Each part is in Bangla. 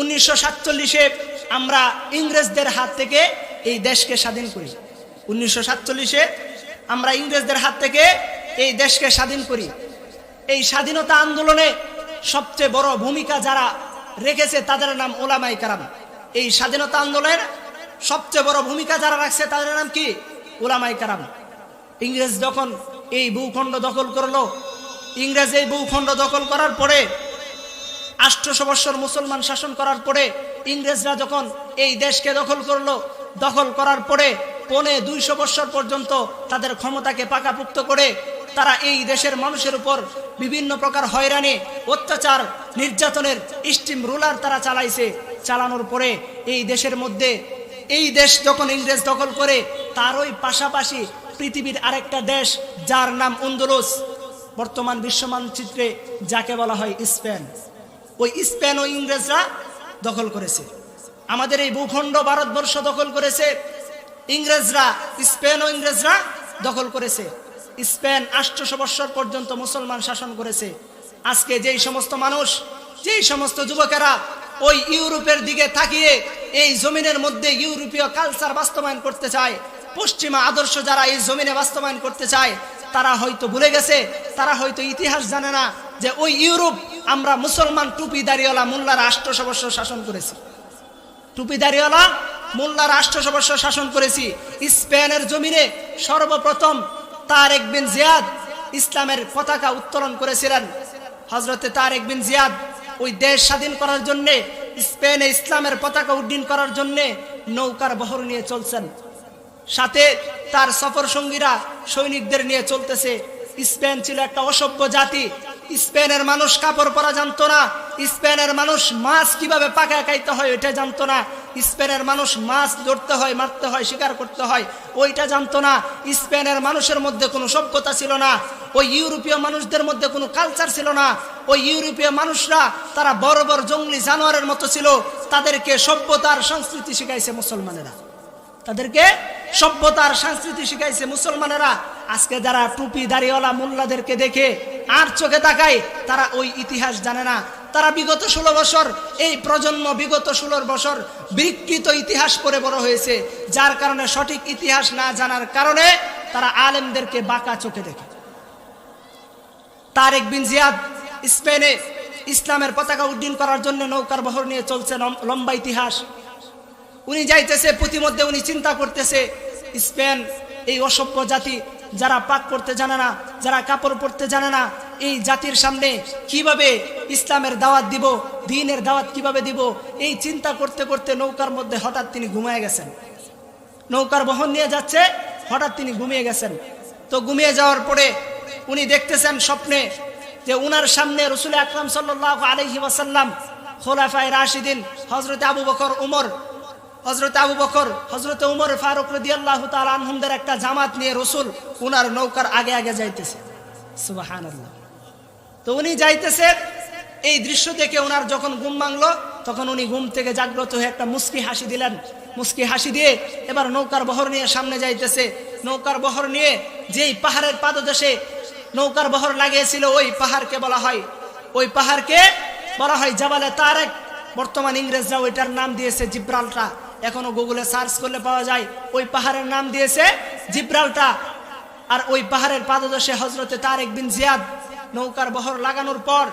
উনিশশো সাতচল্লিশে আমরা ইংরেজদের হাত থেকে এই দেশকে স্বাধীন করি। উনিশশো সাতচল্লিশে আমরা ইংরেজদের হাত থেকে এই দেশকে স্বাধীন করি। এই স্বাধীনতা আন্দোলনে সবচেয়ে বড় ভূমিকা যারা রেখেছে তাদের নাম ওলামাই কারাম। এই স্বাধীনতা আন্দোলনের সবচেয়ে বড় ভূমিকা যারা রাখছে তাদের নাম কি? ওলামাই কারাম। ইংরেজ যখন এই ভূখণ্ড দখল করল, ইংরেজ এই ভূখণ্ড দখল করার পরে আষ্টশো বৎসর মুসলমান শাসন করার পরে ইংরেজরা যখন এই দেশকে দখল করল, দখল করার পরে পনে দুইশো বৎসর পর্যন্ত তাদের ক্ষমতাকে পাকাপুক্ত করে তারা এই দেশের মানুষের উপর বিভিন্ন প্রকার হয়রানি, অত্যাচার, নির্যাতনের স্টিম রুলার তারা চালাইছে। চালানোর পরে এই দেশের মধ্যে, এই দেশ যখন ইংরেজ দখল করে তারই পাশাপাশি পৃথিবীর আরেকটা দেশ, যার নাম উন্দুলুস, বর্তমান বিশ্ব মানচিত্রে যাকে বলা হয় স্পেন। ওই স্পেন ও ইংরেজরা দখল করেছে। আমাদের এই ভূখণ্ড ভারতবর্ষ দখল করেছে। ইংরেজরা, স্পেন ও ইংরেজরা দখল করেছে। স্পেন আষ্টশো বৎসর পর্যন্ত মুসলমান শাসন করেছে। আজকে যেই সমস্ত মানুষ, যেই সমস্ত যুবকেরা ওই ইউরোপের দিকে তাকিয়ে এই জমিনের মধ্যে ইউরোপীয় কালচার বাস্তবায়ন করতে চায় পশ্চিমা আদর্শ যারা এই জমিনে বাস্তবায়ন করতে চায়, তারা হয়তো ভুলে গেছে, তারা হয়তো ইতিহাস জানে না যে ওই ইউরোপ আমরা মুসলমান টুপি দাঁড়িয়েওয়ালা মোল্লা রাষ্ট্র সবস্য শাসন করেছি। টুপি দাঁড়িয়েওয়ালা মোল্লা রাষ্ট্র সবস্য শাসন করেছি। স্পেনের জমিনে সর্বপ্রথম তারেক বিন জিয়াদ ইসলামের পতাকা উত্তোলন করেছিলেন। হজরতে তারেক বিন জিয়াদ ওই দেশ স্বাধীন করার জন্যে, স্পেনে ইসলামের পতাকা উড্ডীন করার জন্যে নৌকার বহর নিয়ে চলছেন। সাথে তার সফর সঙ্গীরা সৈনিকদের নিয়ে চলতেছে। স্পেন ছিল একটা অসভ্য জাতি। স্পেনের মানুষ কাপড় পরা জানতো না। স্পেনের মানুষ মাছ কীভাবে পাকা খাইতে হয় ওইটা জানতো না। স্পেনের মানুষ মাছ ধরতে হয়, মারতে হয়, শিকার করতে হয়, ওইটা জানতো না। স্পেনের মানুষের মধ্যে কোনো সভ্যতা ছিল না। ওই ইউরোপীয় মানুষদের মধ্যে কোনো কালচার ছিল না। ওই ইউরোপীয় মানুষরা তারা বড় বড় জঙ্গলি জানোয়ারের মতো ছিল। তাদেরকে সভ্যতার সংস্কৃতি শিখাইছে মুসলমানেরা। তাদেরকে সভ্যতার সংস্কৃতি শিখাইছে মুসলমানেরা। আজকে যারা টুপি, দাড়িওয়ালা, মোল্লাদেরকে দেখে আর চোখে তাকায়, তারা ওই ইতিহাস জানে না। তারা বিগত ষোলো বছর, এই প্রজন্ম বিগত ষোলো বছর বিকৃত ইতিহাস পড়ে বড় হয়েছে। যার কারণে সঠিক ইতিহাস না জানার কারণে তারা আলেমদেরকে বাঁকা চোখে দেখে। তারেক বিন জিয়াদ স্পেনে ইসলামের পতাকা উড্ডীন করার জন্য নৌকার বহর নিয়ে চলছে লম- লম্বা ইতিহাস। উনি যাইতেছে প্রতিমধ্যে উনি চিন্তা করতেছে, স্পেন, এই অসভ্য জাতি যারা পাক করতে জানে না, যারা কাপড় পরতে জানে না, এই জাতির সামনে কীভাবে ইসলামের দাওয়াত দিব, দিনের দাওয়াত কীভাবে দিব? এই চিন্তা করতে করতে নৌকার মধ্যে হঠাৎ তিনি ঘুমিয়ে গেছেন। নৌকার বহন নিয়ে যাচ্ছে, হঠাৎ তিনি ঘুমিয়ে গেছেন। তো ঘুমিয়ে যাওয়ার পরে উনি দেখতেছেন স্বপ্নে যে উনার সামনে রসুল আকরাম সাল্লাহ আলহি ওয়াসাল্লাম খোলাফায় রাশিদিন হজরত আবু বকর, উমর হজরত আবু বকর হজরত উমর ফারুক রদি আল্লাহ আনহুমদের একটা জামাত নিয়ে রসুল উনার নৌকার আগে আগে যাইতেছে। সুবাহান তো উনি যাইতেছে, এই দৃশ্য দেখে ওনার যখন ঘুম ভাঙলো, তখন উনি ঘুম থেকে জাগ্রত হয়ে একটা মুস্কি হাসি দিলেন। মুস্কি হাসি দিয়ে এবার নৌকার বহর নিয়ে সামনে যাইতেছে। নৌকার বহর নিয়ে যেই পাহাড়ের পাদদেশে নৌকার বহর লাগিয়েছিল, ওই পাহাড়কে বলা হয়, ওই পাহাড়কে বলা হয় জাবালে তারেক। বর্তমান ইংরেজরা ওইটার নাম দিয়েছে জিব্রালটা। এখনও গুগলে সার্চ করলে পাওয়া যায়। ওই পাহাড়ের নাম দিয়েছে জিব্রালটা। আর ওই পাহাড়ের পাদদেশে হজরতে তারেক বিন জিয়াদ নৌকার বহর লাগানোর পর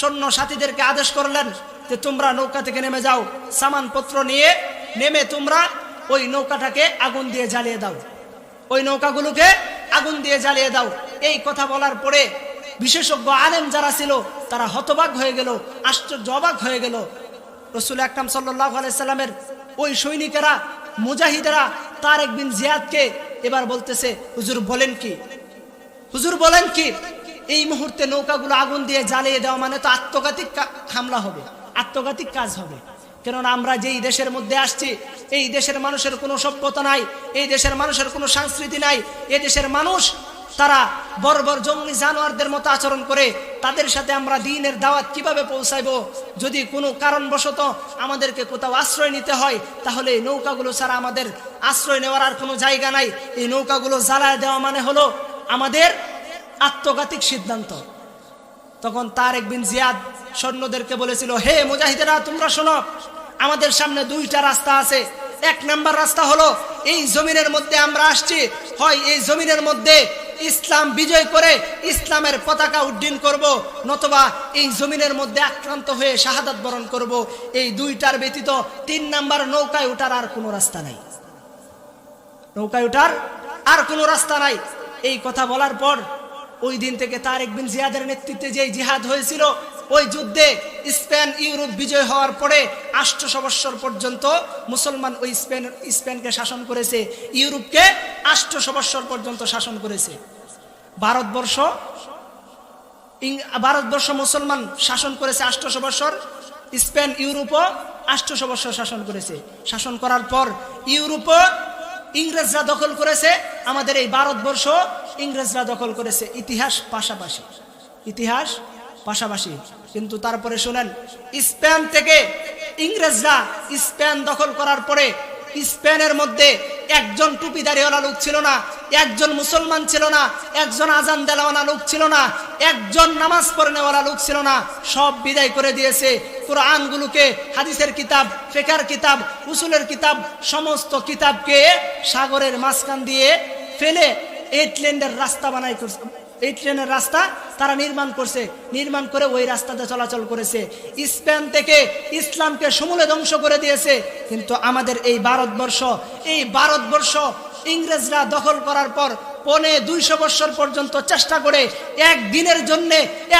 সৈন্য সাথীদেরকে আদেশ করলেন যে তোমরা নৌকা থেকে নেমে যাও সামানপত্র নিয়ে নেমে তোমরা ওই নৌকাটাকে আগুন দিয়ে জ্বালিয়ে দাও। ওই নৌকাগুলোকে আগুন দিয়ে জ্বালিয়ে দাও। এই কথা বলার পরে বিশেষজ্ঞ আলেম যারা ছিল, তারা হতবাক হয়ে গেল, আশ্চর্য অবাক হয়ে গেল। রসুল আকরাম সাল্লাহ আলাইসাল্লামের ওই সৈনিকেরা, মুজাহিদেরা তার একদিন জিয়াদকে এবার বলতেছে, হুজুর বলেন কি? হুজুর বলেন কি? এই মুহূর্তে নৌকাগুলো আগুন দিয়ে জ্বালিয়ে দেওয়া মানে তো আত্মঘাতিক হামলা হবে আত্মঘাতিক কাজ হবে। কেননা আমরা যেই দেশের মধ্যে আসছি, এই দেশের মানুষের কোনো সভ্যতা নাই, এই দেশের মানুষের কোনো সংস্কৃতি নাই এই দেশের মানুষ তারা বর্বর জঙ্গলি জানোয়ারদের মতো আচরণ করে, তাদের সাথে আমরা দিনের দাওয়াত কীভাবে পৌঁছাইবো? যদি কোনো কারণবশত আমাদেরকে কোথাও আশ্রয় নিতে হয়, তাহলে এই নৌকাগুলো ছাড়া আমাদের আশ্রয় নেওয়ার আর কোনো জায়গা নাই। এই নৌকাগুলো জ্বালায় দেওয়া মানে হলো আমাদের আত্মঘাতিক সিদ্ধান্ত। তখন তার একদিন জিয়াদ সৈন্যদেরকে বলেছিল, হে মুজাহিদেরা, তোমরা শোনো, আমাদের সামনে দুইটা রাস্তা আছে। এক নাম্বার রাস্তা হলো, এই জমিনের মধ্যে আমরা আসছি। হয় এই জমিনের মধ্যে ইসলাম বিজয় করে ইসলামের পতাকা উড্ডীন করব, নতবা এই জমিনের মধ্যে আক্রান্ত হয়ে শাহাদাত বরণ করব। এই দুইটার ব্যতীত তিন নাম্বার নৌকায় ওঠার আর কোনো রাস্তা নাই। নৌকায় ওঠার আর কোনো রাস্তা নাই। এই কথা বলার পর ওই দিন থেকে তারেক বিন জিয়াদের নেতৃত্বে যে জিহাদ হয়েছিল ওই যুদ্ধে স্পেন, ইউরোপ বিজয় হওয়ার পরে আটশো বৎসর পর্যন্ত মুসলমান ওই স্পেন, স্পেনকে শাসন করেছে, ইউরোপকে আটশো বৎসর পর্যন্ত শাসন করেছে। ভারতবর্ষ ভারতবর্ষ মুসলমান শাসন করেছে আটশো বৎসর, স্পেন, ইউরোপও আটশো বৎসর শাসন করেছে। শাসন করার পর ইউরোপও ইংরেজরা দখল করেছে, আমাদের এই ভারতবর্ষ ইংরেজরা দখল করেছে। ইতিহাস পাশাপাশি ইতিহাস পাশাপাশি। কিন্তু তারপরে শুনেন, স্পেন থেকে ইংরেজরা স্পেন দখল করার পরে স্পেনের মধ্যে একজন টুপিদারিওয়ালা লোক ছিল না, একজন মুসলমান ছিল না, একজন আজান দেওয়ালা লোক ছিল না, একজন নামাজ পড়নেওয়ালা লোক ছিল না। সব বিদায় করে দিয়েছে। কোরআনগুলোকে, হাদিসের কিতাব, ফেকার কিতাব, উসুলের কিতাব, সমস্ত কিতাবকে সাগরের মাঝখান দিয়ে ফেলে এইটল্যান্ডের রাস্তা বানাই এই ট্রেনের রাস্তা তারা নির্মাণ করছে, নির্মাণ করে ওই রাস্তাতে চলাচল করেছে। স্পেন থেকে ইসলামকে সমূলে ধ্বংস করে দিয়েছে। কিন্তু আমাদের এই ভারতবর্ষ এই ভারতবর্ষ ইংরেজরা দখল করার পর পনে দুইশো বৎসর পর্যন্ত চেষ্টা করে এক দিনের জন্য,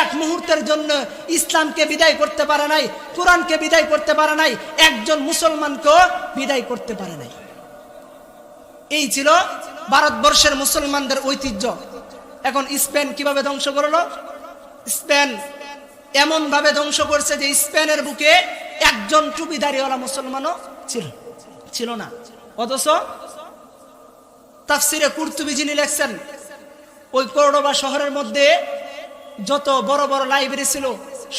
এক মুহূর্তের জন্য ইসলামকে বিদায় করতে পারে নাই, কোরআনকে বিদায় করতে পারে নাই, একজন মুসলমানকেও বিদায় করতে পারে নাই। এই ছিল ভারতবর্ষের মুসলমানদের ঐতিহ্য। এখন স্পেন কীভাবে ধ্বংস করল? স্পেন এমন ভাবে ধ্বংস করছে যে স্পেনের বুকে একজন টুপিদারিওয়ালা মুসলমানও ছিল ছিল না। অথচ তাফসিরে কুর্তুবি যিনি লেখছেন, ওই করোডোবা শহরের মধ্যে যত বড় বড় লাইব্রেরি ছিল,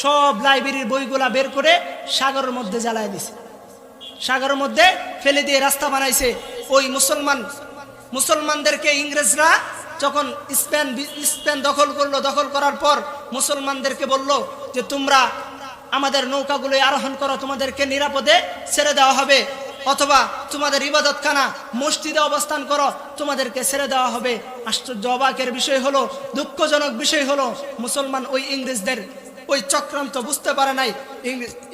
সব লাইব্রেরির বইগুলা বের করে সাগরের মধ্যে জ্বালায় দিছে। সাগরের মধ্যে ফেলে দিয়ে রাস্তা বানাইছে ওই মুসলমান। মুসলমানদেরকে ইংরেজরা যখন স্পেন স্পেন দখল করল, দখল করার পর মুসলমানদেরকে বলল যে, তোমরা আমাদের নৌকাগুলো আরোহণ করো, তোমাদেরকে নিরাপদে ছেড়ে দেওয়া হবে। অথবা তোমাদের ইবাদতখানা মসজিদে অবস্থান করো, তোমাদেরকে ছেড়ে দেওয়া হবে। আশ্চর্য অবাকের বিষয় হলো, দুঃখজনক বিষয় হলো, মুসলমান ওই ইংরেজদের ওই চক্রান্ত বুঝতে পারে নাই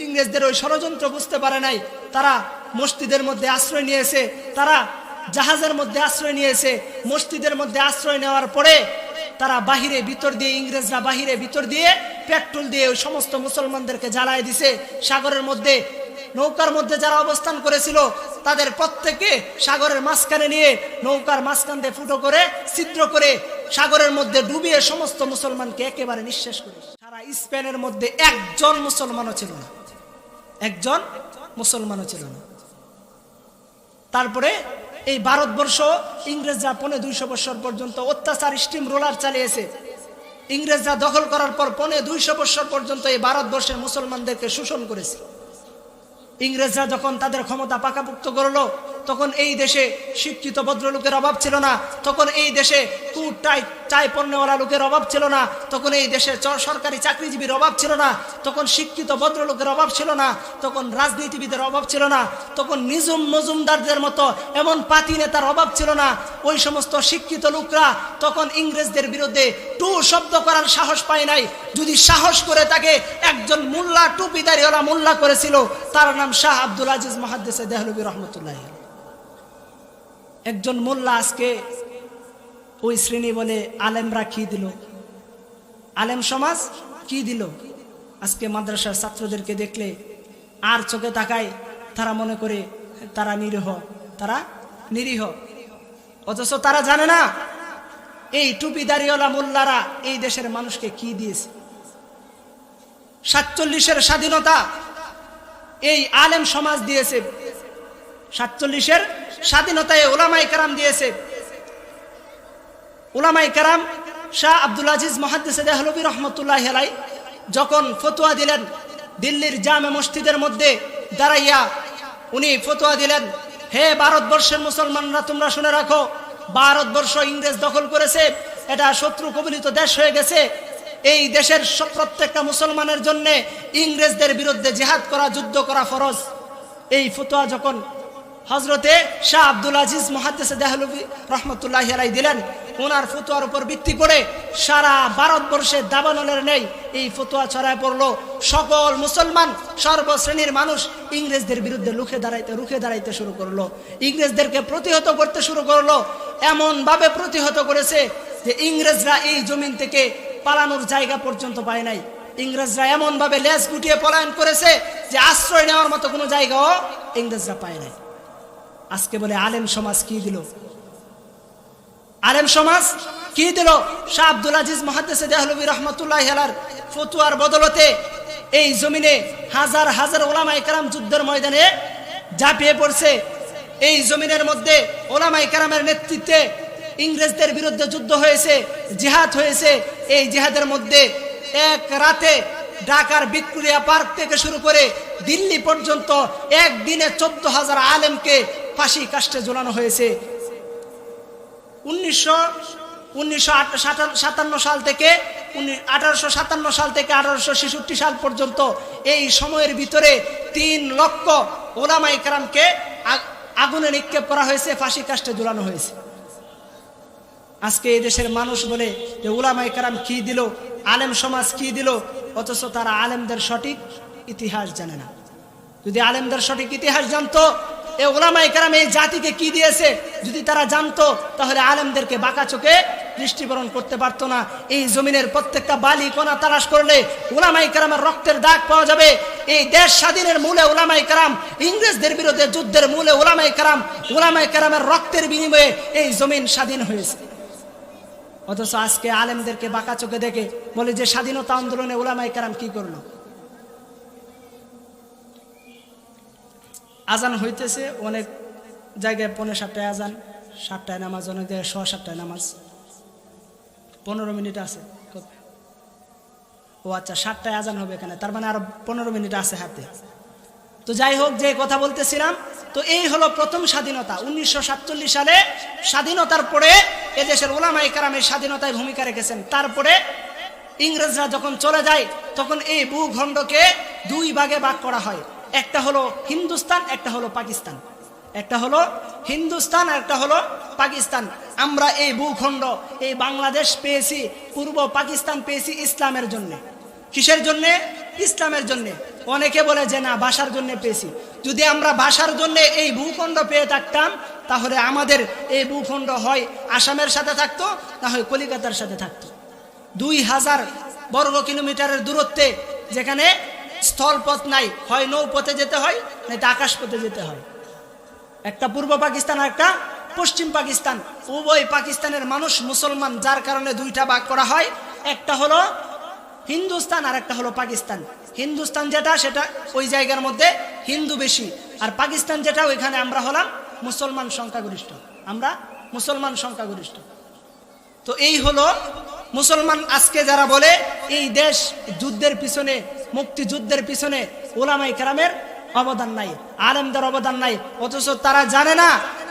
ইংরেজদের ওই ষড়যন্ত্র বুঝতে পারে নাই। তারা মসজিদের মধ্যে আশ্রয় নিয়েছে, তারা জাহাজের মধ্যে আশ্রয় নিয়েছে, মসজিদের মধ্যে আশ্রয় নেওয়ার পরে তারা বাহিরে ভিতর দিয়ে, ইংরেজরা বাহিরে ভিতর দিয়ে পেট্রোল দিয়ে ওই সমস্ত মুসলমানদেরকে জ্বালায় দিছে। সাগরের মধ্যে, নৌকার মধ্যে যারা অবস্থান করেছিল, তাদের প্রত্যেকে সাগরের মাঝখানে নিয়ে নৌকার মাঝখান দিয়ে ফুটো করে, ছিদ্র করে সাগরের মধ্যে ডুবিয়ে সমস্ত মুসলমানকে একেবারে নিঃশেষ করে সারা স্পেনের মধ্যে একজন মুসলমানও ছিল না। একজন মুসলমানও ছিল না। তারপরে এই ভারতবর্ষ ইংরেজরা পনেরো দুইশো বছর পর্যন্ত অত্যাচার স্টিম রোলার চালিয়েছে। ইংরেজরা দখল করার পর পনেরো দুইশো বছর পর্যন্ত এই ভারতবর্ষের মুসলমানদেরকে শোষণ করেছে। ইংরেজরা যখন তাদের ক্ষমতা পাকাপুক্ত করল তখন এই দেশে শিক্ষিত ভদ্রলোকের অভাব ছিল না। তখন এই দেশে কুট টাই চাই পণ্যওয়ালা লোকের অভাব ছিল না। তখন এই দেশে সরকারি চাকরিজীবীর অভাব ছিল না। তখন শিক্ষিত ভদ্রলোকের অভাব ছিল না। তখন রাজনীতিবিদের অভাব ছিল না। তখন নিজুম মজুমদারদের মতো এমন পাতি নেতার অভাব ছিল না। ওই সমস্ত শিক্ষিত লোকরা তখন ইংরেজদের বিরুদ্ধে টু শব্দ করার সাহস পায় নাই। যদি সাহস করে তাকে একজন মোল্লা টুপিদারিওয়ালা মোল্লা করেছিল, তার নাম শাহ আব্দুল আজিজ মহাদ্দেসে দেহলবী রহমতুল্লাহ একজন মোল্লা আজকে ওই শ্রেণি বলে আলেমরা কি দিল? আলেম সমাজ কি দিল? আজকে মাদ্রাসার ছাত্রদেরকে দেখলে আর চোখে তাকায় তারা মনে করে তারা নিরীহ তারা নিরীহ। অথচ তারা জানে না এই টুপিদারিওয়ালা মোল্লারা এই দেশের মানুষকে কি দিয়েছে। সাতচল্লিশের স্বাধীনতা এই আলেম সমাজ দিয়েছে। সাতচল্লিশের স্বাধীনতায় ওলামাই কারাম দিয়েছে। ওলামাই কারাম শাহ আব্দুল আজিজ মহাদ্দেসে রহমতুল্লাহ হেলাই যখন ফতোয়া দিলেন দিল্লির জামে মসজিদের মধ্যে দাঁড়াইয়া উনি ফতোয়া দিলেন, হে ভারতবর্ষের মুসলমানরা, তোমরা শুনে রাখো, ভারতবর্ষ ইংরেজ দখল করেছে, এটা শত্রু কবলিত দেশ হয়ে গেছে। এই দেশের প্রত্যেকটা মুসলমানের জন্য ইংরেজদের বিরুদ্ধে জেহাদ করা, যুদ্ধ করা ফরজ। এই ফতোয়া যখন হজরতে শাহ আব্দুল আজিজ মহাদ্দেসে দেহলবি রহমতুল্লাহ আলাই দিলেন ওনার ফতোয়ার উপর ভিত্তি করে সারা ভারতবর্ষে দাবানলের নেই এই ফতোয়া ছড়ায় পড়ল। সকল মুসলমান সর্বশ্রেণীর মানুষ ইংরেজদের বিরুদ্ধে লুখে দাঁড়াইতে, রুখে দাঁড়াইতে শুরু করল। ইংরেজদেরকে প্রতিহত করতে শুরু করল। এমনভাবে প্রতিহত করেছে যে ইংরেজরা এই জমিন থেকে পালানোর জায়গা পর্যন্ত পায় নাই। ইংরেজরা এমনভাবে লেজ গুটিয়ে পলায়ন করেছে যে আশ্রয় নেওয়ার মতো কোনো জায়গাও ইংরেজরা পায় নাই। আজকে বলে আলেম সমাজ কি দিল? আলেম সমাজ কি দিল? শাহ আব্দুল আজিজ মহাদ্দেসে দেহলবী রহমতুল্লাহ হেলার ফতুয়ার বদলতে এই জমিনে হাজার হাজার ওলামাই কারাম যুদ্ধের ময়দানে ঝাঁপিয়ে পড়ছে। এই জমিনের মধ্যে ওলামাই কারামের নেতৃত্বে ইংরেজদের বিরুদ্ধে যুদ্ধ হয়েছে, জিহাদ হয়েছে। এই জিহাদের মধ্যে এক রাতে ঢাকার ভিক্টোরিয়া পার্ক থেকে শুরু করে দিল্লি পর্যন্ত একদিনে চোদ্দ হাজার আলেমকে ফাঁসি কাষ্টে ঝোলানো হয়েছে। উনিশশো উনিশশো সাল থেকে আঠারোশো সাতান্ন সাল থেকে আঠারোশো ছেষট্টি সাল পর্যন্ত এই সময়ের ভিতরে তিন লক্ষ ওলামাই কারামকে আগুনে নিক্ষেপ করা হয়েছে, ফাঁসি কাষ্টে ঝুলানো হয়েছে। আজকে এই দেশের মানুষ বলে যে ওলামাই কারাম কি দিল? আলেম সমাজ কি দিল? অথচ তারা আলেমদের সঠিক ইতিহাস জানে না। যদি আলেমদের সঠিক ইতিহাস জানতো, এ ওলামাই কারাম এই জাতিকে কি দিয়েছে? যদি তারা জানতো, তাহলে আলেমদেরকে বাঁকা চোখে দৃষ্টিবরণ করতে পারতো না। এই জমিনের প্রত্যেকটা বালি কোনা তালাশ করলে ওলামাই কারামের রক্তের দাগ পাওয়া যাবে। এই দেশ স্বাধীনের মূলে ওলামাই কারাম, ইংরেজদের বিরুদ্ধে যুদ্ধের মূলে ওলামাই কারাম ওলামাই কারামের রক্তের বিনিময়ে এই জমিন স্বাধীন হয়েছে। অথচ আজকে আলেমদেরকে বাঁকা চোখে দেখে বলে যে স্বাধীনতা আন্দোলনে ওলামাই কারাম কি করল? আজান হইতেছে, অনেক জায়গায় পনেরো সাতটায় আজান, সাতটায় নামাজ, অনেক জায়গায় ছ সাতটায় নামাজ। পনেরো মিনিট আছে। ও আচ্ছা সাতটায় আজান হবে এখানে, তার মানে আরও পনেরো মিনিট আছে হাতে। তো যাই হোক, যে কথা বলতেছিলাম, তো এই হলো প্রথম স্বাধীনতা। উনিশশো সাতচল্লিশ সালে স্বাধীনতার পরে এদেশের ওলামাই কারামের স্বাধীনতায় ভূমিকা রেখেছেন। তারপরে ইংরেজরা যখন চলে যায়, তখন এই ভূখণ্ডকে দুই ভাগে ভাগ করা হয়। একটা হলো হিন্দুস্তান, একটা হলো পাকিস্তান। একটা হলো হিন্দুস্তান একটা হলো পাকিস্তান। আমরা এই ভূখণ্ড, এই বাংলাদেশ পেয়েছি, পূর্ব পাকিস্তান পেয়েছি ইসলামের জন্য। কিসের জন্য? ইসলামের জন্য। অনেকে বলে যে না, ভাষার জন্য পেয়েছি। যদি আমরা ভাষার জন্য এই ভূখণ্ড পেয়ে থাকতাম তাহলে আমাদের এই ভূখণ্ড হয় আসামের সাথে থাকতো, না হয় কলিকাতার সাথে থাকতো। দুই হাজার বর্গ কিলোমিটারের দূরত্বে যেখানে স্থলপথ নাই, হয় নৌপথে যেতে হয় নয়তো আকাশ পথে যেতে হয়। একটা পূর্ব পাকিস্তান আর একটা পশ্চিম পাকিস্তান। উভয় পাকিস্তানের মানুষ মুসলমান, যার কারণে দুইটা ভাগ করা হয়। একটা হলো হিন্দুস্তান আর একটা হলো পাকিস্তান। হিন্দুস্তান যেটা, সেটা ওই জায়গার মধ্যে হিন্দু বেশি। আর পাকিস্তান যেটা, ওইখানে আমরা হলাম মুসলমান সংখ্যাগরিষ্ঠ। আমরা মুসলমান সংখ্যাগরিষ্ঠ। তো এই হলো মুসলমান আজকে যারা বলে, এই দেশ যুদ্ধের পিছনে, মুক্তিযুদ্ধের পিছনে ওলামাই কারামের অবদান নাই, আলেমদের অবদান নাই, অথচ তারা জানে না,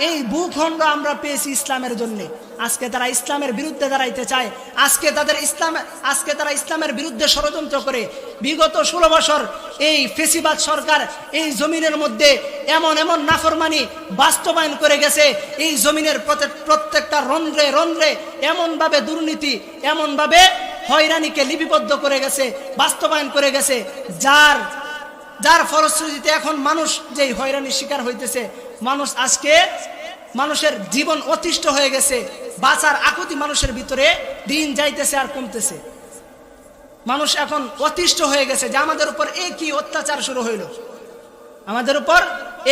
এই ভূখণ্ড আমরা পেয়েছি ইসলামের জন্য। আজকে তারা ইসলামের বিরুদ্ধে দাঁড়াইতে চায়, আজকে তাদের ইসলাম, আজকে তারা ইসলামের বিরুদ্ধে ষড়যন্ত্র করে। বিগত ষোলো বছর এই ফেসিবাদ সরকার এই জমিনের মধ্যে এমন এমন নাফরমানি বাস্তবায়ন করে গেছে, এই জমিনের প্রত্যেকটা রন্ধ্রে রন্ধ্রে এমনভাবে দুর্নীতি, এমনভাবে হয়রানিকে লিপিবদ্ধ করে গেছে, বাস্তবায়ন করে গেছে, যার যার ফলশ্রুতিতে এখন মানুষ যেই হয়রানির শিকার হইতেছে, মানুষ আজকে মানুষের জীবন অতিষ্ঠ হয়ে গেছে, বাঁচার আকুতি মানুষের ভিতরে দিন যাইতেছে আর কমতেছে। মানুষ এখন অতিষ্ঠ হয়ে গেছে যে আমাদের উপর এ কি অত্যাচার শুরু হইল? আমাদের উপর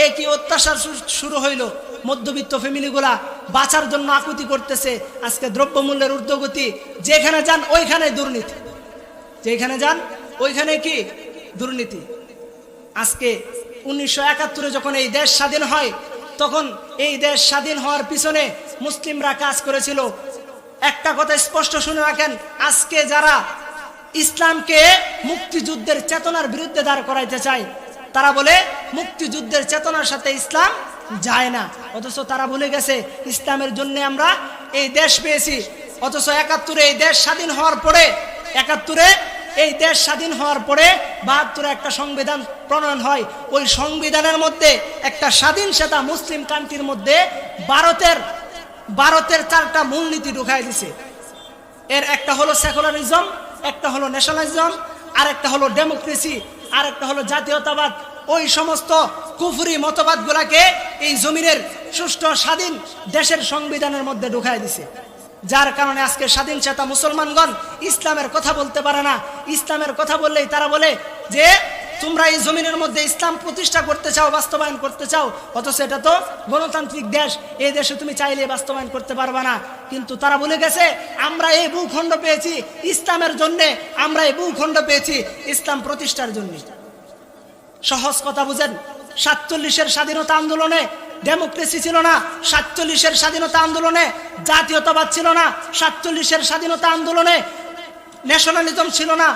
এ কি অত্যাচার শুরু হইল? মধ্যবিত্ত ফ্যামিলিগুলা বাঁচার জন্য আকুতি করতেছে, আজকে দ্রব্যমূল্যের ঊর্ধ্বগতি, যেখানে যান ওইখানে দুর্নীতি। যেখানে যান ওইখানে কি? দুর্নীতি। আজকে উনিশশো একাত্তরে যখন এই দেশ স্বাধীন হয়, তখন এই দেশ স্বাধীন হওয়ার পিছনে মুসলিমরা কাজ করেছিল। একটা কথা স্পষ্ট শুনে রাখেন, আজকে যারা ইসলামকে মুক্তিযুদ্ধের চেতনার বিরুদ্ধে দাঁড় করাইতে চায়, তারা বলে মুক্তিযুদ্ধের চেতনার সাথে ইসলাম যায় না। অথচ তারা ভুলে গেছে, ইসলামের জন্য আমরা এই দেশ পেয়েছি। অথচ একাত্তরে এই দেশ স্বাধীন হওয়ার পরে, একাত্তরে এই দেশ স্বাধীন হওয়ার পরে বাহাত্তরে একটা সংবিধান প্রণয়ন হয়। ওই সংবিধানের মধ্যে একটা স্বাধীন সেতা মুসলিম কান্ট্রির মধ্যে ভারতের ভারতের চারটা মূলনীতি ঢুকাই দিছে। এর একটা হলো সেকুলারিজম, একটা হলো ন্যাশনালিজম আর একটা হলো ডেমোক্রেসি আর একটা হলো জাতীয়তাবাদ। ওই সমস্ত কুফুরি মতবাদগুলাকে এই জমিনের সুষ্ঠু স্বাধীন দেশের সংবিধানের মধ্যে ঢুকাই দিছে। যার কারণে আজকে স্বাধীন চেতা মুসলমানগণ ইসলামের কথা বলতে পারে না। ইসলামের কথা বললেই তারা বলে যে, তোমরা এই জমিনের মধ্যে ইসলাম প্রতিষ্ঠা করতে চাও, বাস্তবায়ন করতে চাও, অথচ এটা তো গণতান্ত্রিক দেশ। এই দেশে তুমি চাইলে বাস্তবায়ন করতে পারবা না। কিন্তু তারা বলে গেছে, আমরা এই ভূখণ্ড পেয়েছি ইসলামের জন্য, আমরা এই ভূখণ্ড পেয়েছি ইসলাম প্রতিষ্ঠার জন্য। সহজ কথা বুঝেন, সাতচল্লিশের স্বাধীনতা আন্দোলনে ডেমোক্রেসি ছিল না সাতচল্লিশের স্বাধীনতা আন্দোলনে জাতীয়তাবাদ ছিল না সাতচল্লিশের স্বাধীনতা আন্দোলনে ন্যাশনালিজম ছিল না।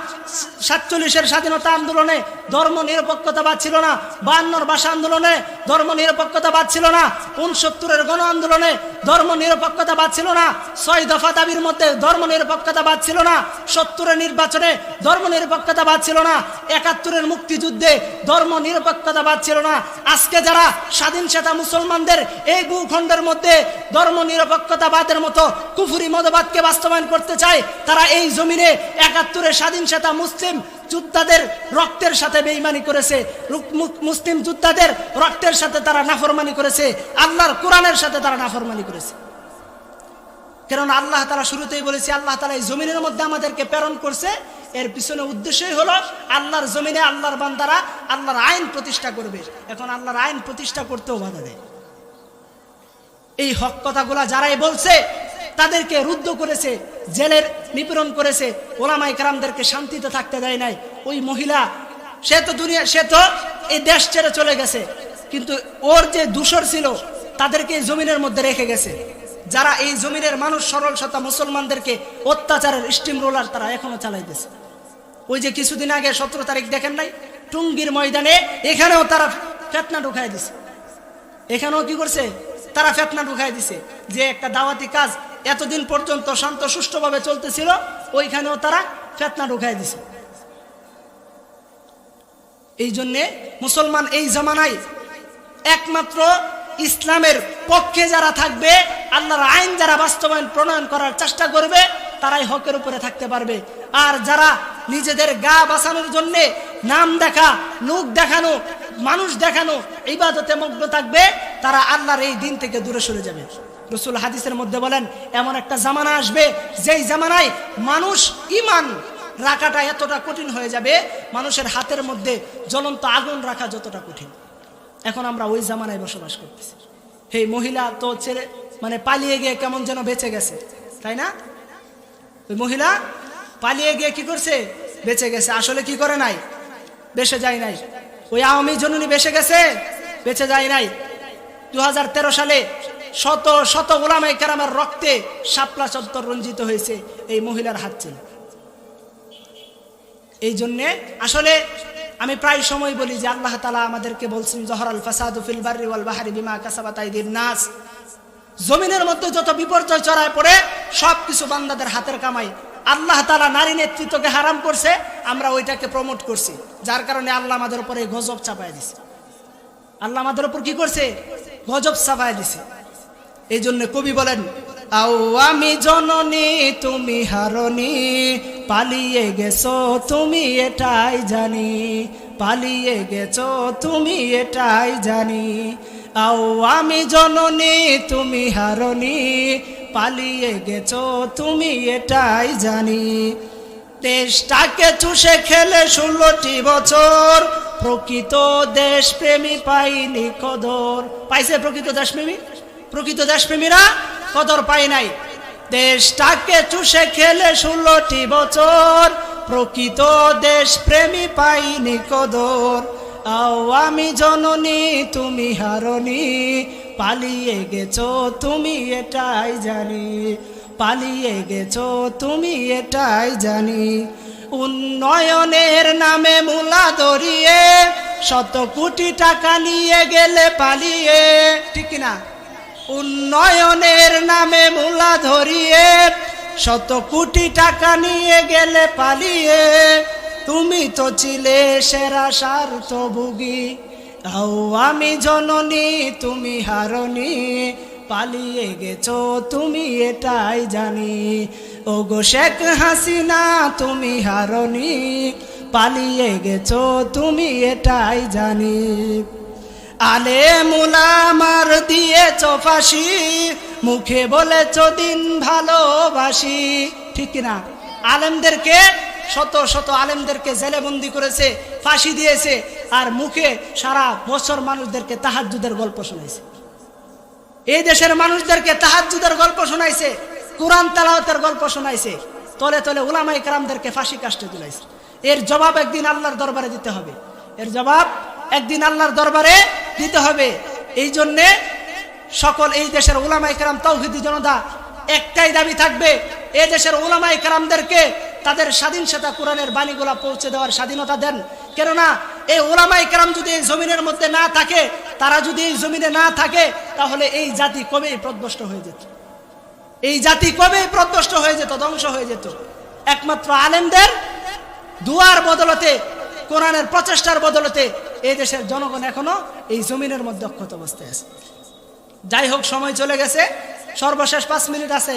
সাতচল্লিশের স্বাধীনতা আন্দোলনে ধর্ম নিরপেক্ষতাবাদ ছিল না। বায়ান্নর ভাষা আন্দোলনে ধর্ম নিরপেক্ষতাবাদ ছিল না। উনসত্তরের গণ আন্দোলনে ধর্ম নিরপেক্ষতাবাদ ছিল না। ছয় দফা দাবির মধ্যে ধর্ম নিরপেক্ষতাবাদ ছিল না। সত্তরের নির্বাচনে ধর্ম নিরপেক্ষতাবাদ ছিল না। একাত্তরের মুক্তিযুদ্ধে ধর্ম নিরপেক্ষতাবাদ ছিল না। আজকে যারা স্বাধীন চেতা মুসলমানদের এই ভূখণ্ডের মধ্যে ধর্ম নিরপেক্ষতাবাদের মতো কুফুরি মতবাদকে বাস্তবায়ন করতে চায়, তারা এই জমিনে একাত্তরে স্বাধীন চেতা মুসলিম যোদ্ধাদের রক্তের সাথে বেইমানি করেছে। মুসলিম যোদ্ধাদের রক্তের সাথে তারা নাফরমানি করেছে। আল্লাহর কোরআনের সাথে তারা নাফরমানি করেছে। কারণ আল্লাহ তালা শুরুতেই বলেছে, আল্লাহ তালা এই জমিনের মধ্যে আমাদেরকে প্রেরণ করছে। এর পিছনে উদ্দেশ্যই হলো আল্লাহর জমিনে আল্লাহর বান্দারা আল্লাহর আইন প্রতিষ্ঠা করবে। এখন আল্লাহর আইন প্রতিষ্ঠা করতেও বাধা দেয়। এই হক কথাগুলা যারাই বলছে, তাদেরকে রুদ্ধ করেছে জেলের নিপীড়ন করেছে। ওলামাই কারামদেরকে শান্তিতে থাকতে দেয় নাই। ওই মহিলা, সে তো দুনিয়া, সে তো এই দেশ ছেড়ে চলে গেছে। কিন্তু ওর যে দূষর ছিল, তাদেরকে এই জমিনের মধ্যে রেখে গেছে। যারা এই জমিনের মানুষ সরল সতা মুসলমানদেরকে অত্যাচারের স্টিম রোলার তারা এখনও চালাইতেছে। ওই যে কিছুদিন আগে সতেরো তারিখ দেখেন নাই? টুঙ্গির ময়দানে এখানেও তারা ফেতনা ঢুকাই দিছে। এখানেও কি করছে? তারা ফেতনা ঢুকাই দিছে যে একটা দাওয়াতি কাজ এতদিন পর্যন্ত শান্ত সুষ্ঠুভাবে চলতেছিল, ওইখানেও তারা ফেতনা ঢুকাই দিছে। এই জন্যে মুসলমান এই জামানায় একমাত্র ইসলামের পক্ষে যারা থাকবে, আল্লাহর আইন যারা বাস্তবায়ন প্রণয়ন করার চেষ্টা করবে, তারাই হকের উপরে থাকতে পারবে। আর যারা নিজেদের গা বাঁচানোর জন্য নাম দেখা লোক দেখানো, মানুষ দেখানো, ইবাদতে মগ্ন থাকবে, তারা আল্লাহর এই দিন থেকে দূরে সরে যাবে। রসুল হাদিসের মধ্যে বলেন, এমন একটা জামানা আসবে, যেই জামানায় মানুষ ইমান রাখাটা এতটা কঠিন হয়ে যাবে, মানুষের হাতের মধ্যে জ্বলন্ত আগুন রাখা যতটা কঠিন। এখন আমরা ওই জামানায় বসবাস করতেছি। এই মহিলা তো ছেড়ে মানে পালিয়ে গিয়ে কেমন যেন বেঁচে গেছে, তাই না? ওই মহিলা পালিয়ে গিয়ে কি করছে? বেঁচে গেছে, আসলে কি করে নাই? বেঁচে যায় নাই। ওই আওয়ামী জননী বেঁচে গেছে, বেঁচে যায় নাই। দু হাজার তেরো সালে শত শত গোলামাই কেরামের রক্তে শাপলা চত্বর রঞ্জিত হয়েছে এই মহিলার হাত ছিল এই জন্যে আসলে আমি প্রায় সময় বলি যে আল্লাহ তালা আমাদেরকে বলছেন, জহরাল ফাসাদু ফিল বাররি ওয়াল বাহারি বিমা কাসাবাত আইদির নাস। জমিনের মধ্যে যত বিপর্যয় চড়ায় পড়ে সব কিছু বান্দাদের হাতের কামাই। আল্লাহ তালা নারী নেতৃত্বকে হারাম করছে, আমরা ওইটাকে প্রমোট করছি। যার কারণে আল্লাহ আমাদের উপরে গজব চাপায় দিছে। আল্লাহ আমাদের উপর কি করছে? গজব চাপায় দিছে। এই জন্য কবি বলেন, আও আমি জননী, তুমি হারনি পালিয়ে গেছো তুমি এটাই জানি, পালিয়ে গেছো তুমি এটাই জানি। আও আমি জননী, তুমি হারনি পালিয়ে গেছো তুমি এটাই জানি। দেশটাকে চুষে খেলে ষোলোটি বছর, প্রকৃত দেশপ্রেমী পাইনি কদর। পাইছে প্রকৃত দেশপ্রেমী? প্রকৃত দেশপ্রেমীরা কদর পায় নাই। দেশটাকে চুষে খেলে ষোলোটি বছর, প্রকৃত দেশপ্রেমী পাইনি কদর। আমি জননী, তুমি হারনি পালিয়ে গেছো তুমি এটাই জানি। পালিয়ে গেছো তুমি এটাই জানি। উন্নয়নের নামে মূলা ধরিয়ে, শত কোটি টাকা নিয়ে গেলে পালিয়ে, ঠিক না উন্নয়নের নামে মূলা ধরিয়ে, শত কোটি টাকা নিয়ে গেলে পালিয়ে। তুমি তো ছিলে সেরা স্বার্থভোগী আও আমি জননী, তুমি হারনি পালিয়ে গেছো, তুমি এটাই জানি। ও গো শেখ হাসিনা, তুমি হারনি পালিয়ে গেছো, তুমি এটাই জানি। আলে মুলামার দিয়েছ ফাঁসি, মুখে বলেছ দিন ভালোবাসি। ঠিক না আলেমদেরকে, শত শত আলেমদেরকে জেলেবন্দি করেছে, ফাঁসি দিয়েছে, আর মুখে সারা বছর মানুষদেরকে তাহাজুদের গল্প শোনাইছে। এই দেশের মানুষদেরকে তাহাজুদের গল্প শোনাইছে, কোরআন তালাওয়াতের গল্প শোনাইছে, তলে তলে উলামাই কারামদেরকে ফাঁসি কাষ্টে তুলাইছে। এর জবাব একদিন আল্লাহর দরবারে দিতে হবে। এর জবাব একদিন আল্লাহর দরবারে দিতে হবে। এই জন্যে সকল এই দেশের উলামাই কারাম, তৌহিদি জনতা, একটাই দাবি থাকবে, এ দেশের উলামাই কারামদেরকে তাদের স্বাধীনতা কোরআনের বাণীগুলা পৌঁছে দেওয়ার স্বাধীনতা দেন। কেননা, এই ওলামাই কারাম যদি এই জমিনের মধ্যে না থাকে, তারা যদি এই জমিনে না থাকে, তাহলে এই জাতি কবেই প্রদ্বষ্ট হয়ে যেত? এই জাতি কবেই প্রদ্বষ্ট হয়ে যেত, ধ্বংস হয়ে যেত? একমাত্র আলেমদের দুয়ার বদলতে, কোরআনের প্রচেষ্টার বদলতে এই দেশের জনগণ এখনও এই জমিনের মধ্যে অক্ষত অবস্থায় আছে। যাই হোক, সময় চলে গেছে। সর্বশেষ পাঁচ মিনিট আছে।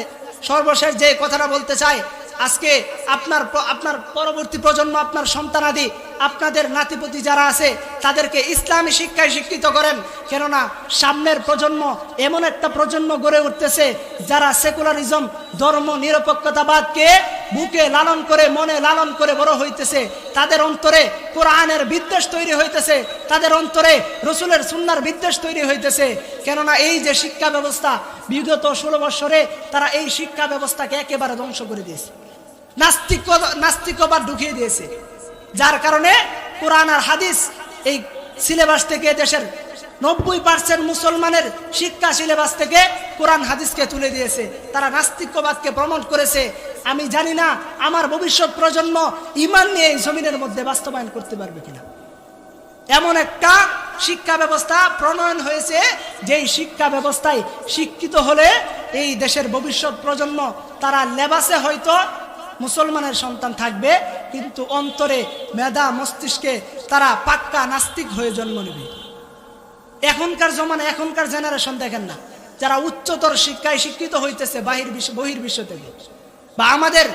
সর্বশেষ যে কথাটা বলতে চাই, আজকে আপনার আপনার পরবর্তী প্রজন্ম, আপনার সন্তানাদি, আপনাদের নাতিপতি যারা আছে, তাদেরকে ইসলামী শিক্ষায় শিক্ষিত করেন। কেননা, সামনের প্রজন্ম এমন একটা প্রজন্ম গড়ে উঠতেছে যারা সেকুলারিজম, ধর্ম, নিরপেক্ষতাবাদকে বুকে লালন করে, মনে লালন করে বড় হইতেছে। তাদের অন্তরে কোরআনের বিদ্বেষ তৈরি হইতেছে। তাদের অন্তরে রসুলের সুন্নার বিদ্বেষ তৈরি হইতেছে। কেননা এই যে শিক্ষা ব্যবস্থা, বিগত ষোলো বৎসরে তারা এই শিক্ষা ব্যবস্থাকে একেবারে ধ্বংস করে দিয়েছে। নাস্তিক, নাস্তিকবাদ ঢুকিয়ে দিয়েছে। যার কারণে কোরআন আর হাদিস এই সিলেবাস থেকে দেশের নব্বই পার্সেন্ট মুসলমানের শিক্ষা সিলেবাস থেকে কোরআন হাদিসকে তুলে দিয়েছে। তারা নাস্তিকবাদকে প্রমোট করেছে। আমি জানি না আমার ভবিষ্যৎ প্রজন্ম ইমান নিয়ে এই জমিনের মধ্যে বাস্তবায়ন করতে পারবে কিনা। এমন একটা শিক্ষা ব্যবস্থা প্রণয়ন হয়েছে, যেই শিক্ষা ব্যবস্থায় শিক্ষিত হলে এই দেশের ভবিষ্যৎ প্রজন্ম, তারা লেবাসে হয়তো মুসলমানের সন্তান থাকবে, কিন্তু অন্তরে মেধা মস্তিষ্কে তারা পাক্কা নাস্তিক হয়ে জন্ম নেবে। এখনকার জমানা, এখনকার জেনারেশন দেখেন না। যারা উচ্চতর শিক্ষায় শিক্ষিত হইতেছে বাহির বিশ্ব বহির বিশ্ব থেকে। বা আমাদের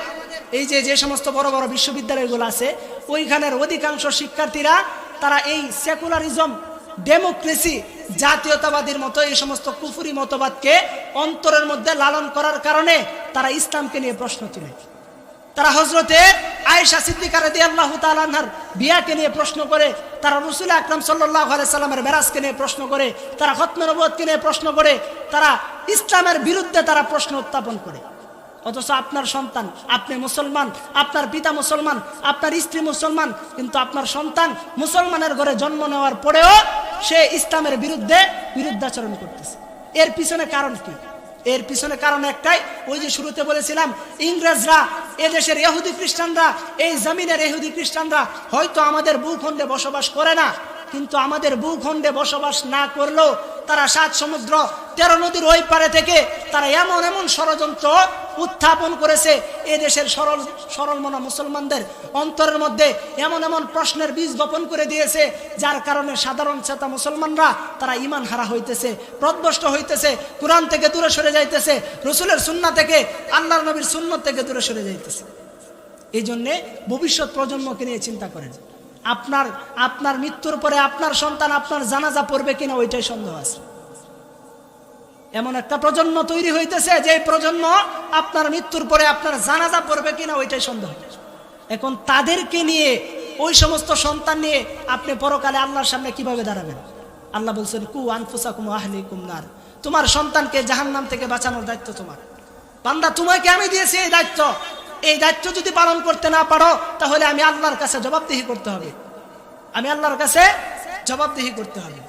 এই যে যে সমস্ত বড় বড় বিশ্ববিদ্যালয়গুলো আছে, ওইখানের অধিকাংশ শিক্ষার্থীরা তারা এই সেকুলারিজম ডেমোক্রেসি জাতীয়তাবাদীর মতো এই সমস্ত কুফুরি মতবাদকে অন্তরের মধ্যে লালন করার কারণে তারা ইসলামকে নিয়ে প্রশ্ন তুলে তারা হজরতে আয়েশা সিদ্দিকা রাদি আল্লাহ তালানহার বিয়াকে নিয়ে প্রশ্ন করে, তারা রসুল আকরাম সাল্লাহ সাল্লামের মেরাজকে নিয়ে প্রশ্ন করে, তারা খতমে নবদকে নিয়ে প্রশ্ন করে, তারা ইসলামের বিরুদ্ধে তারা প্রশ্ন উত্থাপন করে। অথচ আপনার সন্তান, আপনি মুসলমান, আপনার পিতা মুসলমান, আপনার স্ত্রী মুসলমান, কিন্তু আপনার সন্তান মুসলমানের ঘরে জন্ম নেওয়ার পরেও সে ইসলামের বিরুদ্ধে বিরুদ্ধাচরণ করতেছে। এর পিছনে কারণ কি? এর পিছনে কারণ একটাই, ওই যে শুরুতে বলেছিলাম, ইংরেজরা, এদেশের এহুদি খ্রিস্টানরা, এই জমিনের ইহুদি খ্রিস্টানরা হয়তো আমাদের ভূখণ্ডে বসবাস করে না। কিন্তু আমাদের ভূখণ্ডে বসবাস না করলেও তারা সাত সমুদ্র, তেরো নদীর ওই পারে থেকে তারা এমন এমন ষড়যন্ত্র উত্থাপন করেছে, এ দেশের সরল সরল মনা মুসলমানদের অন্তরের মধ্যে এমন এমন প্রশ্নের বীজ বপন করে দিয়েছে, যার কারণে সাধারণ চেতা মুসলমানরা তারা ইমান হারা হইতেছে প্রদ্বষ্ট হইতেছে, কোরআন থেকে দূরে সরে যাইতেছে, রসুলের সুন্না থেকে আল্লাহ নবীর সুন্নত থেকে দূরে সরে যাইতেছে। এই জন্যে ভবিষ্যৎ প্রজন্মকে নিয়ে চিন্তা করেন। আপনার আপনার মৃত্যুর পরে আপনার সন্তান, আপনার জানাজা পড়বে কিনা ওইটাই সন্দেহ আছে। এমন একটা প্রজন্ম তৈরি হইতেছে যে প্রজন্ম আপনার মৃত্যুর পরে আপনার জানাজা পড়বে কিনা ওইটাই সন্দেহ। এখন তাদেরকে নিয়ে, ওই সমস্ত সন্তান নিয়ে আপনি পরকালে আল্লাহর সামনে কীভাবে দাঁড়াবেন? আল্লাহ বলছেন, কু আনফুসা কুম আহলি কুমনার তোমার সন্তানকে জাহান্নাম থেকে বাঁচানোর দায়িত্ব তোমার। বান্দা, তোমাকে আমি দিয়েছি এই দায়িত্ব। এই দায়িত্ব যদি পালন করতে না পারো, তাহলে আমি আল্লাহর কাছে জবাবদিহি করতে হবে। আমি আল্লাহর কাছে জবাবদিহি করতে হবে।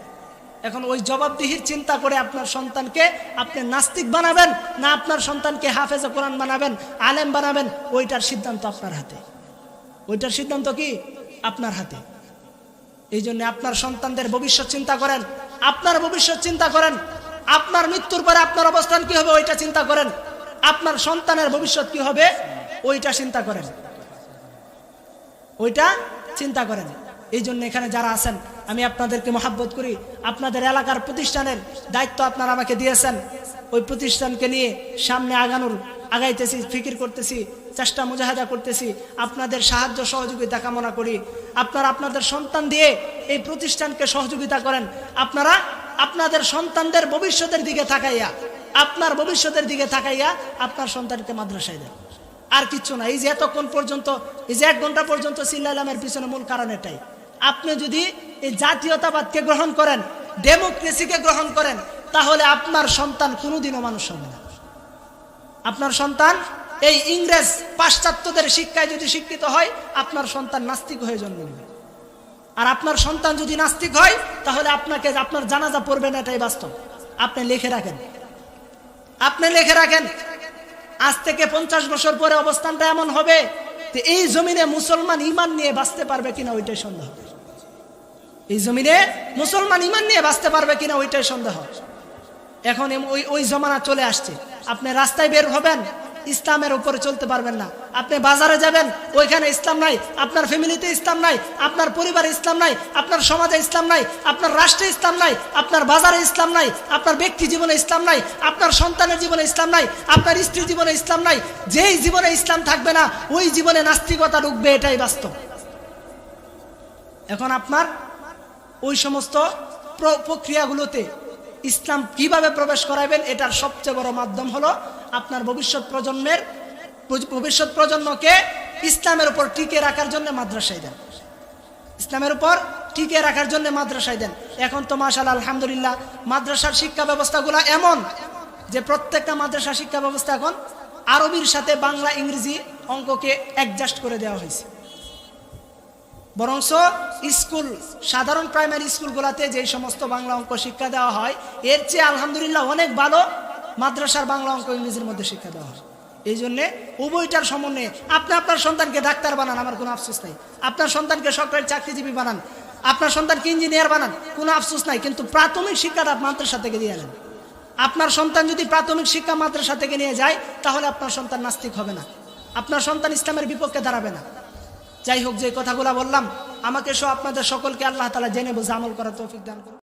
এখন ওই জবাবদিহির চিন্তা করে আপনার সন্তানকে আপনি নাস্তিক বানাবেন, না আপনার সন্তানকে হাফেজে কোরআন বানাবেন, আলেম বানাবেন, ওইটার সিদ্ধান্ত আপনার হাতে। ওইটার সিদ্ধান্ত কি? আপনার হাতে। এই জন্য আপনার সন্তানদের ভবিষ্যৎ চিন্তা করেন। আপনার ভবিষ্যৎ চিন্তা করেন। আপনার মৃত্যুর পরে আপনার অবস্থান কি হবে, ওইটা চিন্তা করেন। আপনার সন্তানের ভবিষ্যৎ কি হবে? ওইটা চিন্তা করেন। ওইটা চিন্তা করেন। এই জন্য এখানে যারা আছেন, আমি আপনাদেরকে মহাব্বত করি, আপনাদের এলাকার প্রতিষ্ঠানের দায়িত্ব আপনারা আমাকে দিয়েছেন। ওই প্রতিষ্ঠানকে নিয়ে সামনে আগানোর, আগাইতেছি, ফিকির করতেছি, চেষ্টা মুজাহাদা করতেছি, আপনাদের সাহায্য সহযোগিতা কামনা করি। আপনারা আপনাদের সন্তান দিয়ে এই প্রতিষ্ঠানকে সহযোগিতা করেন। আপনারা আপনাদের সন্তানদের ভবিষ্যতের দিকে থাকাইয়া, আপনার ভবিষ্যতের দিকে থাকাইয়া আপনার সন্তানকে মাদ্রাসায় দেন। আর কিচ্ছু না। এই যে এতক্ষণ পর্যন্ত, এই যে এক ঘণ্টা পর্যন্ত চিল্লাইলামের পিছনে মূল কারণ এটাই। আপনি যদি এই জাতীয়তাবাদকে গ্রহণ করেন, ডেমোক্রেসিকে গ্রহণ করেন, তাহলে আপনার সন্তান কোনোদিনও মানুষ হবে না। আপনার সন্তান, এই ইংরেজ পাশ্চাত্যদের শিক্ষায় যদি শিক্ষিত হয়, আপনার সন্তান নাস্তিক হয়ে জন্ম নেবে। আর আপনার সন্তান যদি নাস্তিক হয়, তাহলে আপনাকে, আপনার জানাজা পড়বে না, এটাই বাস্তব। আপনি লিখে রাখেন। আপনি লিখে রাখেন আজ থেকে পঞ্চাশ বছর পরে অবস্থানটা এমন হবে এই জমিনে মুসলমান ইমান নিয়ে বাঁচতে পারবে কিনা ওইটাই সন্দেহ। এই জমিনে মুসলমান ইমান নিয়ে বাঁচতে পারবে কিনা ওইটাই সন্দেহ। এখন ওই ওই জমানা চলে আসছে। আপনি রাস্তায় বের হবেন ইসলামের উপরে চলতে পারবেন না। আপনি বাজারে যাবেন, ওইখানে ইসলাম নাই, আপনার ফ্যামিলিতে ইসলাম নাই, আপনার পরিবারে ইসলাম নাই, আপনার সমাজে ইসলাম নাই, আপনার রাষ্ট্রে ইসলাম নাই, আপনার বাজারে ইসলাম নাই, আপনার ব্যক্তি জীবনে ইসলাম নাই, আপনার সন্তানের জীবনে ইসলাম নাই, আপনার স্ত্রীর জীবনে ইসলাম নাই, যেই জীবনে ইসলাম থাকবে না, ওই জীবনে নাস্তিকতা ঢুকবে, এটাই বাস্তব। এখন আপনার ওই সমস্ত প্র- প্রক্রিয়াগুলোতে ইসলাম কীভাবে প্রবেশ করাবেন, এটার সবচেয়ে বড় মাধ্যম হলো আপনার ভবিষ্যৎ প্রজন্মের ভবিষ্যৎ প্রজন্মকে ইসলামের উপর টিকে রাখার জন্য মাদ্রাসায় দেন। ইসলামের উপর টিকে রাখার জন্য মাদ্রাসায় দেন। এখন তো মাশাল আলহামদুলিল্লাহ, মাদ্রাসার শিক্ষা ব্যবস্থাগুলো এমন যে প্রত্যেকটা মাদ্রাসা শিক্ষা ব্যবস্থা এখন আরবির সাথে বাংলা, ইংরেজি অঙ্ককে অ্যাডজাস্ট করে দেওয়া হয়েছে। বরংস স্কুল, সাধারণ প্রাইমারি স্কুলগুলোতে যে সমস্ত বাংলা অঙ্ক শিক্ষা দেওয়া হয়, এর চেয়ে আলহামদুলিল্লাহ অনেক ভালো মাদ্রাসার বাংলা অঙ্ক ইংরেজির মধ্যে শিক্ষা দেওয়া হয়। এই জন্যে উভয়টার সমন্বয়ে আপনি আপনার সন্তানকে ডাক্তার বানান, আমার কোনো আফসোস নাই। আপনার সন্তানকে সরকারি চাকরিজীবী বানান, আপনার সন্তানকে ইঞ্জিনিয়ার বানান, কোনো আফসোস নাই, কিন্তু প্রাথমিক শিক্ষাটা মাদ্রাসা থেকে দিয়ে নেন। আপনার সন্তান যদি প্রাথমিক শিক্ষা মাদ্রাসা থেকে নিয়ে যায়, তাহলে আপনার সন্তান নাস্তিক হবে না। আপনার সন্তান ইসলামের বিপক্ষে দাঁড়াবে না। যাই হোক, যে কথাগুলো বললাম, আমাকে সহ আপনাদের সকলকে আল্লাহ তালা জেনে বুঝে আমল করার তৌফিক দান করুন।